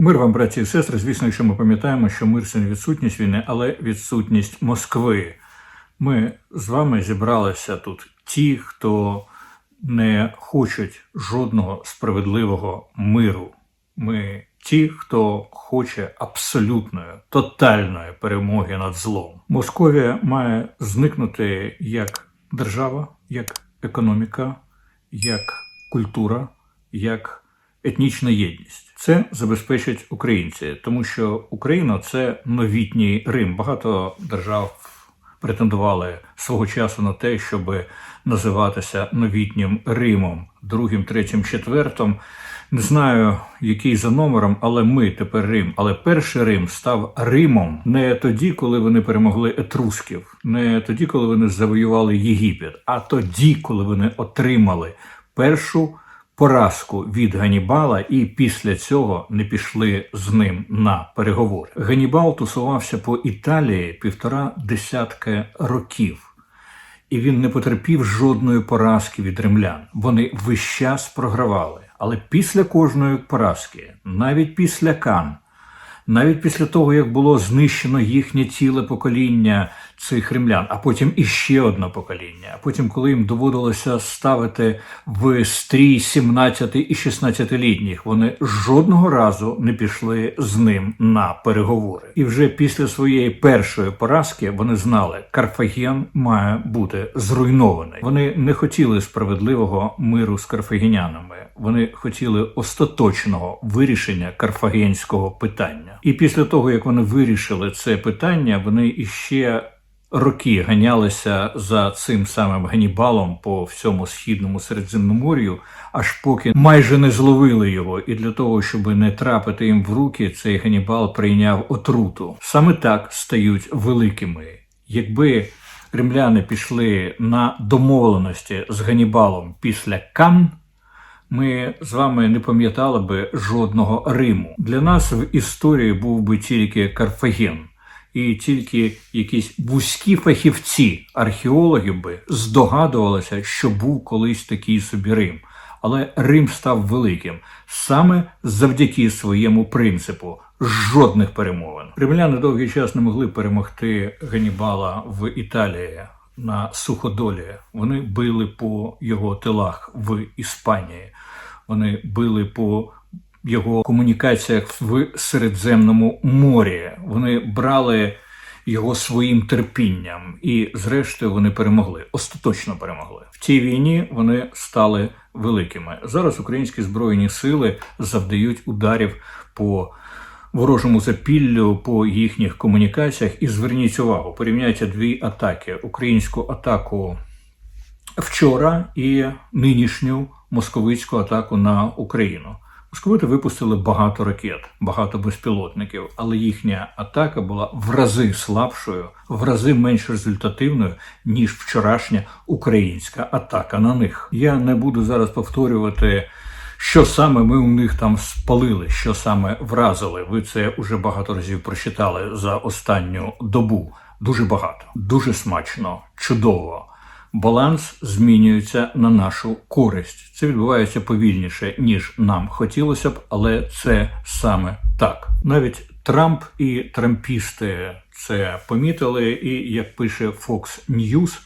Мир вам, браті і сестри. Звісно, якщо ми пам'ятаємо, що мир це не відсутність війни, але відсутність Москви. Ми з вами зібралися тут ті, хто не хочуть жодного справедливого миру. Ми ті, хто хоче абсолютної, тотальної перемоги над злом. Московія має зникнути як держава, як економіка, як культура, як етнічна єдність. Це забезпечать українці, тому що Україна це новітній Рим. Багато держав претендували свого часу на те, щоб називатися новітнім Римом, другим, третім, четвертим. Не знаю, який за номером, але ми тепер Рим. Але перший Рим став Римом не тоді, коли вони перемогли етрусків, не тоді, коли вони завоювали Єгипет, а тоді, коли вони отримали першу поразку від Ганібала, і після цього не пішли з ним на переговори. Ганібал тусувався по Італії півтора десятка років. І він не потерпів жодної поразки від римлян. Вони весь час програвали. Але після кожної поразки, навіть після Кан, навіть після того, як було знищено їхнє ціле покоління цих римлян, а потім іще одне покоління. А потім, коли їм доводилося ставити в стрій 17 і 16-літніх, вони жодного разу не пішли з ним на переговори. І вже після своєї першої поразки вони знали, Карфаген має бути зруйнований. Вони не хотіли справедливого миру з карфагенянами. Вони хотіли остаточного вирішення карфагенського питання. І після того, як вони вирішили це питання, вони іще роки ганялися за цим самим Ганібалом по всьому східному Середземномор'ю, аж поки майже не зловили його. І для того, щоб не трапити їм в руки, цей Ганібал прийняв отруту. Саме так стають великими. Якби римляни пішли на домовленості з Ганібалом після Кан. Ми з вами не пам'ятали би жодного Риму. Для нас в історії був би тільки Карфаген, і тільки якісь вузькі фахівці, археологи би здогадувалися, що був колись такий собі Рим. Але Рим став великим саме завдяки своєму принципу жодних перемовин. Римляни довгий час не могли перемогти Ганібала в Італії на суходолі. Вони били по його тилах в Іспанії. Вони били по його комунікаціях в Середземному морі. Вони брали його своїм терпінням, і, зрештою, вони перемогли. Остаточно перемогли. В цій війні вони стали великими. Зараз українські збройні сили завдають ударів по ворожому запіллю по їхніх комунікаціях. І зверніть увагу, порівняйте дві атаки: українську атаку вчора і нинішню московицьку атаку на Україну. Московити випустили багато ракет, багато безпілотників, але їхня атака була в рази слабшою, в рази менш результативною, ніж вчорашня українська атака на них. Я не буду зараз повторювати, що саме ми у них там спалили, що саме вразили. Ви це уже багато разів прочитали за останню добу. Дуже багато, дуже смачно, чудово баланс змінюється на нашу користь. Це відбувається повільніше, ніж нам хотілося б, але це саме так. Навіть Трамп і трампісти це помітили, і як пише Fox News,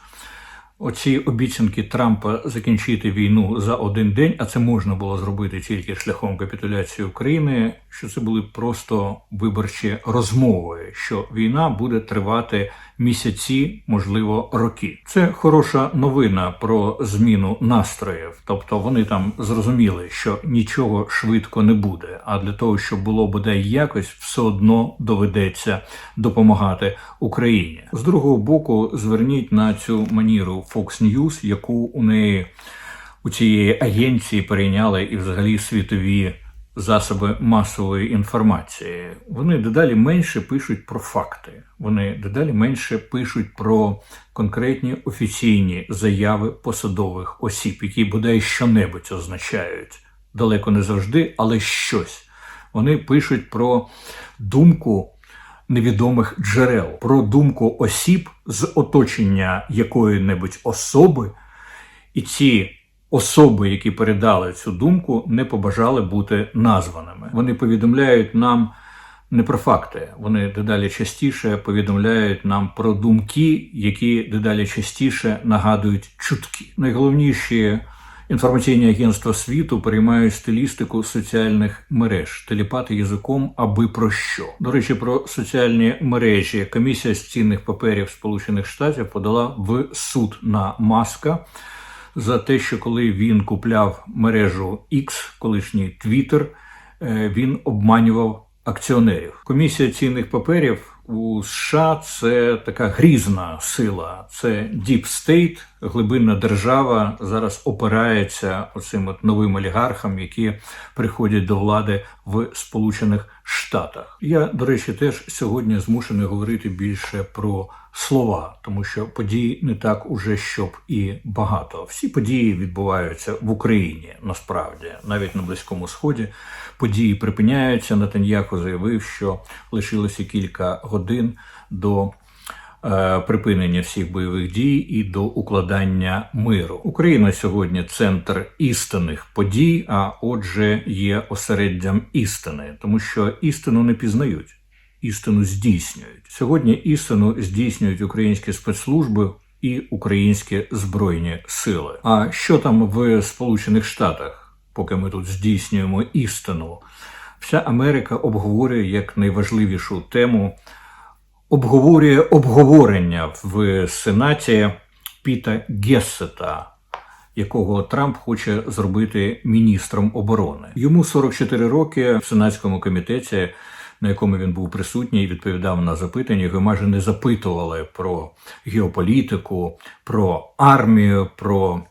Оці обіцянки Трампа закінчити війну за один день, а це можна було зробити тільки шляхом капітуляції України. Що це були просто виборчі розмови, що війна буде тривати місяці, можливо, роки. Це хороша новина про зміну настроїв. Тобто вони там зрозуміли, що нічого швидко не буде. А для того, щоб було бодай якось, все одно доведеться допомагати Україні. З другого боку, зверніть на цю маніру Fox News, яку у неї у цієї агенції перейняли і взагалі світові засоби масової інформації. Вони дедалі менше пишуть про факти. Вони дедалі менше пишуть про конкретні офіційні заяви посадових осіб, які бодай щонебудь означають. Далеко не завжди, але щось. Вони пишуть про думку невідомих джерел, про думку осіб з оточення якої-небудь особи, і ці особи, які передали цю думку, не побажали бути названими. Вони повідомляють нам не про факти, вони дедалі частіше повідомляють нам про думки, які дедалі частіше нагадують чутки. Найголовніші інформаційні агентства світу переймають стилістику соціальних мереж, теліпати язиком, аби про що. До речі, про соціальні мережі комісія з цінних паперів Сполучених Штатів подала в суд на маска за те, що коли він купляв мережу X, колишній Twitter, е, він обманював акціонерів. Комісія цінних паперів у США це така грізна сила, це Deep State, глибинна держава зараз опирається оцим от новим олігархам, які приходять до влади в Сполучених Штатах. Я, до речі, теж сьогодні змушений говорити більше про слова, тому що подій не так уже щоб і багато. Всі події відбуваються в Україні насправді, навіть на Близькому Сході. Події припиняються. Натаньяко заявив, що лишилося кілька годин до припинення всіх бойових дій і до укладання миру. Україна сьогодні центр істинних подій, а отже, є осереддям істини, тому що істину не пізнають, істину здійснюють. Сьогодні істину здійснюють українські спецслужби. І українські збройні сили. А що там в Сполучених Штатах, поки ми тут здійснюємо істину? Вся Америка обговорює як найважливішу тему обговорює обговорення в Сенаті Піта Гессета, якого Трамп хоче зробити міністром оборони. Йому 44 роки в сенатському комітеті. На якому він був присутній, відповідав на запитання, його майже не запитували про геополітику, про армію, про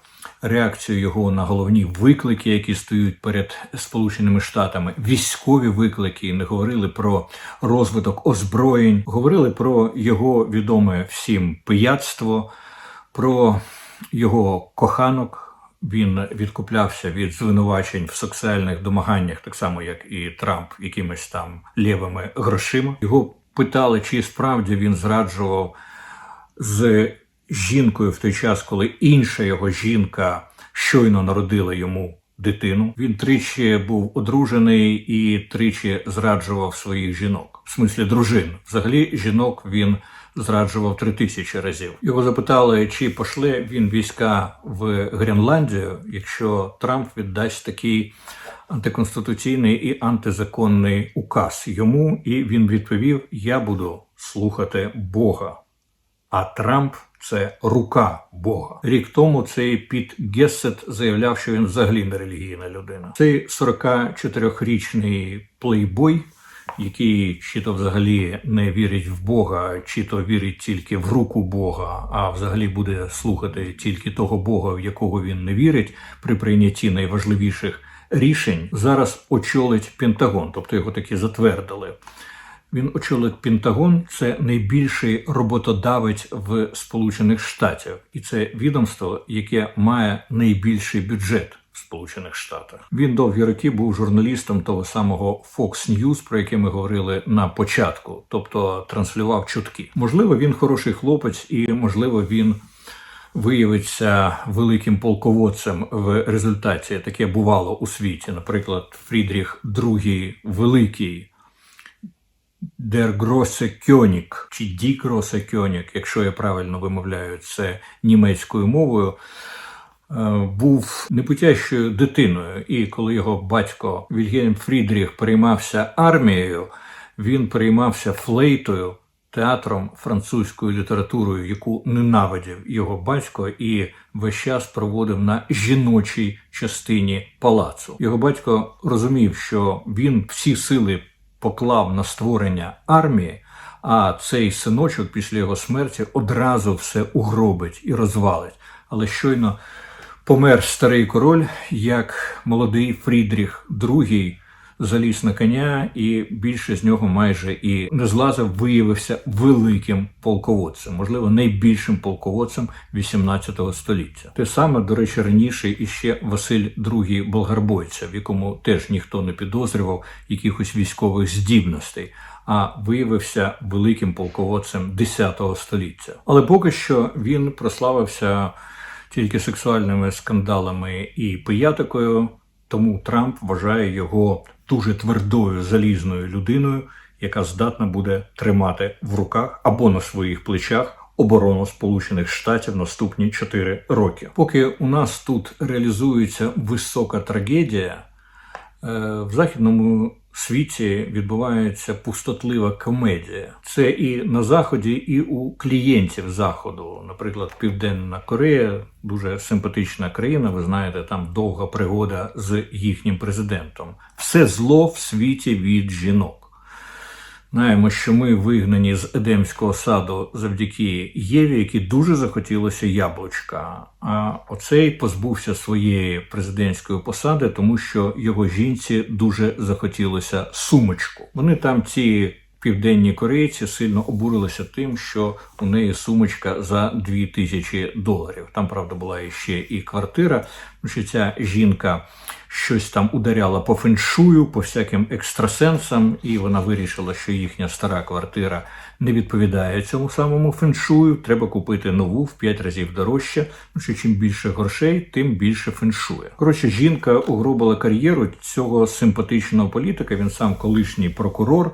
реакцію його на головні виклики, які стоять перед Сполученими Штатами, військові виклики, не говорили про розвиток озброєнь, говорили про його відоме всім пияцтво, про його коханок. Він відкуплявся від звинувачень в сексуальних домаганнях, так само як і Трамп, якимись там лівими грошима. Його питали, чи справді він зраджував з жінкою в той час, коли інша його жінка щойно народила йому дитину. Він тричі був одружений і тричі зраджував своїх жінок, в смислі дружин. Взагалі, жінок він зраджував три тисячі разів. Його запитали, чи пошле він війська в Гренландію, якщо Трамп віддасть такий антиконституційний і антизаконний указ йому, і він відповів: Я буду слухати Бога. А Трамп це рука Бога. Рік тому цей Піт Гессет заявляв, що він взагалі не релігійна людина. Цей 44-річний плейбой, який чи то взагалі не вірить в Бога, чи то вірить тільки в руку Бога, а взагалі буде слухати тільки того Бога, в якого він не вірить, при прийнятті найважливіших рішень, зараз очолить Пентагон, тобто його таки затвердили. Він очолить Пентагон, це найбільший роботодавець в Сполучених Штатах, і це відомство, яке має найбільший бюджет в Сполучених Штатах. Він довгі роки був журналістом того самого Fox News, про яке ми говорили на початку, тобто транслював чутки. Можливо, він хороший хлопець, і можливо, він. Виявиться великим полководцем в результаті таке бувало у світі. Наприклад, Фрідріх II Великий Der Grosse König, чи Die Grosse König, якщо я правильно вимовляю це німецькою мовою, е, був непутящою дитиною. І коли його батько Вільгельм Фрідріх переймався армією, він переймався флейтою. Театром французькою літературою, яку ненавидів його батько, і весь час проводив на жіночій частині палацу. Його батько розумів, що він всі сили поклав на створення армії, а цей синочок після його смерті одразу все угробить і розвалить. Але щойно помер старий король, як молодий Фрідріх II заліз на коня, і більше з нього майже і не злазив, виявився великим полководцем, можливо, найбільшим полководцем 18 століття. Те саме, до речі, раніше іще Василь II Болгарбойця, в якому теж ніхто не підозрював якихось військових здібностей. А виявився великим полководцем 10 століття. Але поки що він прославився тільки сексуальними скандалами і пиятикою. Тому Трамп вважає його дуже твердою залізною людиною, яка здатна буде тримати в руках або на своїх плечах оборону Сполучених Штатів наступні 4 роки. Поки у нас тут реалізується висока трагедія, е, в західному світі відбувається пустотлива комедія. Це і на заході, і у клієнтів заходу. Наприклад, Південна Корея дуже симпатична країна. Ви знаєте, там довга пригода з їхнім президентом. Все зло в світі від жінок. Знаємо, що ми вигнані з Едемського саду завдяки Єві, які дуже захотілося яблучка. А оцей позбувся своєї президентської посади, тому що його жінці дуже захотілося сумочку. Вони там ці південні корейці сильно обурилися тим, що у неї сумочка за 2000 доларів. Там правда була ще і квартира. що ця жінка щось там ударяла по феншую, по всяким екстрасенсам, і вона вирішила, що їхня стара квартира не відповідає цьому самому феншую. Треба купити нову в 5 разів дорожче. Ну що чим більше грошей, тим більше феншує. Коротше, жінка угробила кар'єру цього симпатичного політика. Він сам колишній прокурор.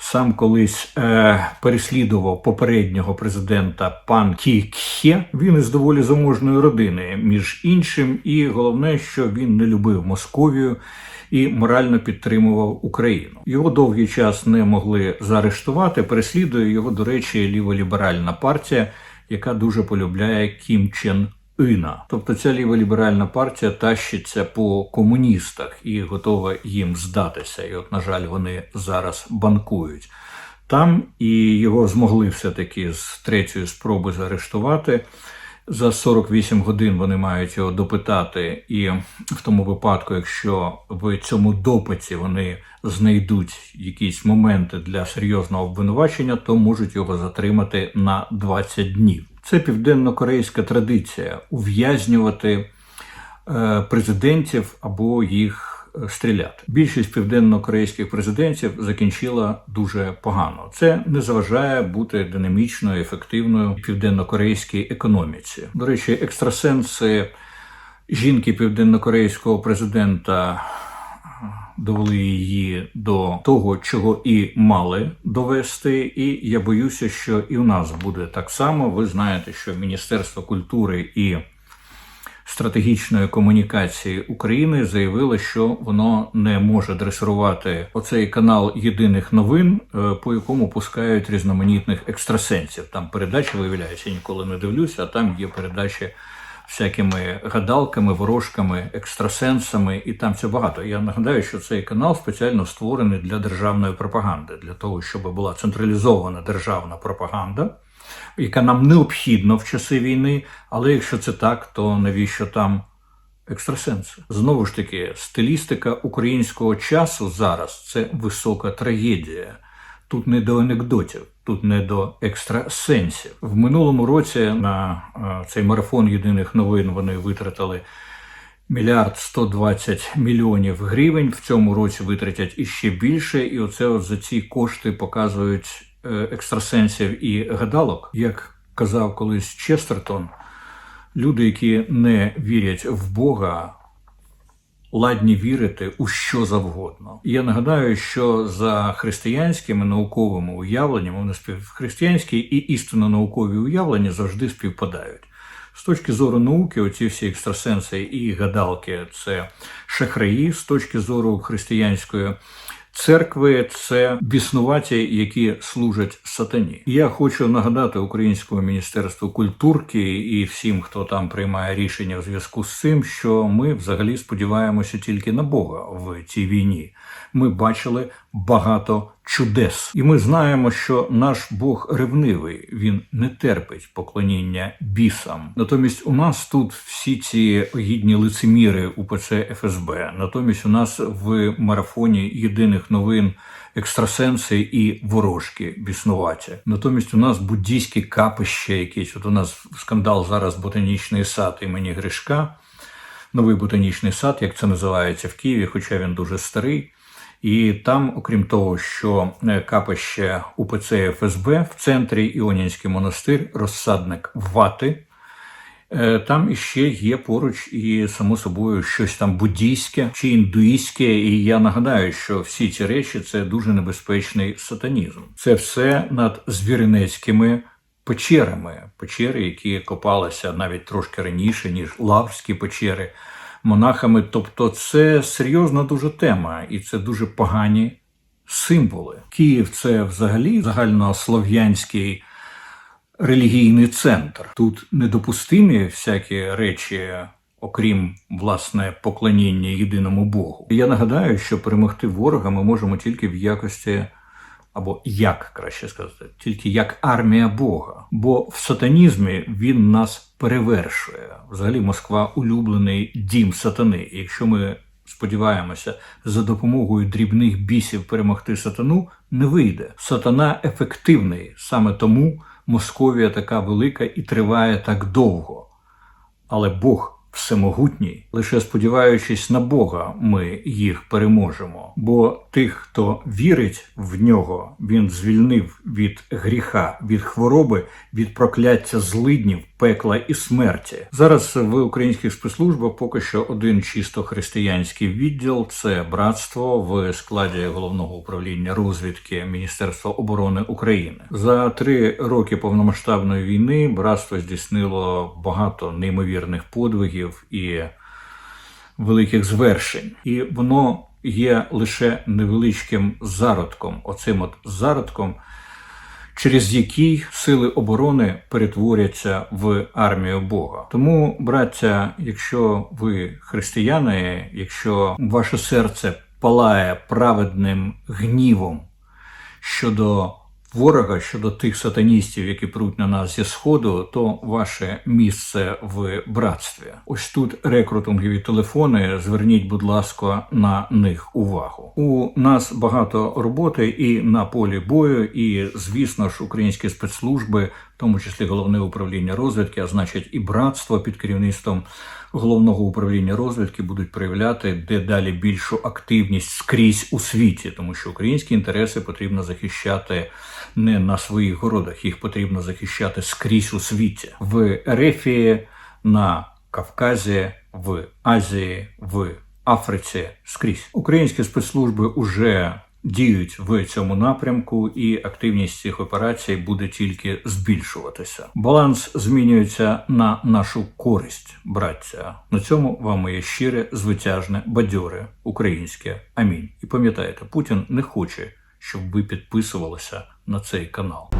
Сам колись е, переслідував попереднього президента пан Кі Кхе. Він із доволі заможної родини, між іншим, і головне, що він не любив Московію і морально підтримував Україну. Його довгий час не могли заарештувати. Переслідує його, до речі, ліволіберальна партія, яка дуже полюбляє Кім Чен Іна. Тобто ця ліволіберальна партія тащиться по комуністах і готова їм здатися. І, от, на жаль, вони зараз банкують. Там і його змогли все-таки з третьої спроби заарештувати. За 48 годин вони мають його допитати, і в тому випадку, якщо в цьому допиті вони знайдуть якісь моменти для серйозного обвинувачення, то можуть його затримати на 20 днів. Це південно-корейська традиція ув'язнювати е, президентів або їх е, стріляти. Більшість південно-корейських президентів закінчила дуже погано. Це не заважає бути динамічною, ефективною південно-корейській економіці. До речі, екстрасенси жінки південно-корейського президента довели її до того, чого і мали довести. І я боюся, що і у нас буде так само. Ви знаєте, що Міністерство культури і стратегічної комунікації України заявило, що воно не може дресирувати оцей канал єдиних новин, е, по якому пускають різноманітних екстрасенсів. Там передачі виявляються, ніколи не дивлюся, а там є передачі всякими гадалками, ворожками, екстрасенсами, і там це багато. Я нагадаю, що цей канал спеціально створений для державної пропаганди, для того, щоб була централізована державна пропаганда, яка нам необхідна в часи війни. Але якщо це так, то навіщо там? Екстрасенси. Знову ж таки, стилістика українського часу зараз це висока трагедія. Тут не до анекдотів, тут не до екстрасенсів. В минулому році на е, цей марафон єдиних новин вони витратили мільярд 120 мільйонів гривень. В цьому році витратять іще більше, і оце от за ці кошти показують е, екстрасенсів і гадалок. Як казав колись Честертон, люди, які не вірять в Бога ладні вірити у що завгодно. Я нагадаю, що за християнськими науковими уявленнями вони співхристиянські і істинно наукові уявлення завжди співпадають. З точки зору науки, оці всі екстрасенси і гадалки це шахраї, з точки зору християнської Церкви це біснуваті, які служать сатані. Я хочу нагадати Українському міністерству культурки і всім, хто там приймає рішення в зв'язку з цим, що ми взагалі сподіваємося тільки на Бога в цій війні. Ми бачили багато чудес, і ми знаємо, що наш Бог ревнивий, він не терпить поклоніння бісам. Натомість, у нас тут всі ці гідні лицеміри УПЦ ФСБ. Натомість, у нас в марафоні єдиних новин. Екстрасенси і ворожки біснуваті. Натомість у нас буддійські капище якісь. От у нас скандал зараз ботанічний сад імені Гришка, новий ботанічний сад, як це називається в Києві, хоча він дуже старий. І там, окрім того, що е, капище УПЦ ФСБ в центрі Іонінський монастир, розсадник вати, Е, Там іще є поруч і само собою щось там буддійське чи індуїстське. І я нагадаю, що всі ці речі це дуже небезпечний сатанізм. Це все над звіринецькими печерами, печери, які копалися навіть трошки раніше, ніж лаврські печери монахами. Тобто, це серйозна дуже тема, і це дуже погані символи. Київ це взагалі загальнослов'янський релігійний центр. Тут недопустимі всякі речі. Окрім власне поклоніння єдиному Богу, я нагадаю, що перемогти ворога ми можемо тільки в якості, або як краще сказати, тільки як армія Бога. Бо в сатанізмі він нас перевершує. Взагалі, Москва улюблений дім сатани. І якщо ми сподіваємося за допомогою дрібних бісів перемогти сатану, не вийде. Сатана ефективний, саме тому Московія така велика і триває так довго. Але Бог всемогутній, лише сподіваючись на Бога, ми їх переможемо. Бо тих, хто вірить в нього, він звільнив від гріха, від хвороби, від прокляття злиднів, пекла і смерті. Зараз в українських спецслужбах поки що один чисто християнський відділ це братство в складі головного управління розвідки Міністерства оборони України. За три роки повномасштабної війни братство здійснило багато неймовірних подвигів і великих звершень, і воно є лише невеличким зародком. Оцим от зародком, через який сили оборони перетворяться в армію Бога. Тому, браття, якщо ви християни, якщо ваше серце палає праведним гнівом щодо ворога щодо тих сатаністів, які пруть на нас зі сходу, то ваше місце в братстві. Ось тут рекрутингові телефони. Зверніть, будь ласка, на них увагу. У нас багато роботи і на полі бою, і звісно ж, українські спецслужби, тому числі головне управління розвідки, а значить і братство під керівництвом головного управління розвідки будуть проявляти дедалі більшу активність скрізь у світі, тому що українські інтереси потрібно захищати не на своїх городах, їх потрібно захищати скрізь у світі в Ерефії, на Кавказі, в Азії, в Африці скрізь. Українські спецслужби уже діють в цьому напрямку, і активність цих операцій буде тільки збільшуватися. Баланс змінюється на нашу користь, браття. На цьому вам моє щире, звитяжне, бадьоре українське. Амінь. І пам'ятайте, Путін не хоче, щоб ви підписувалися на цей канал.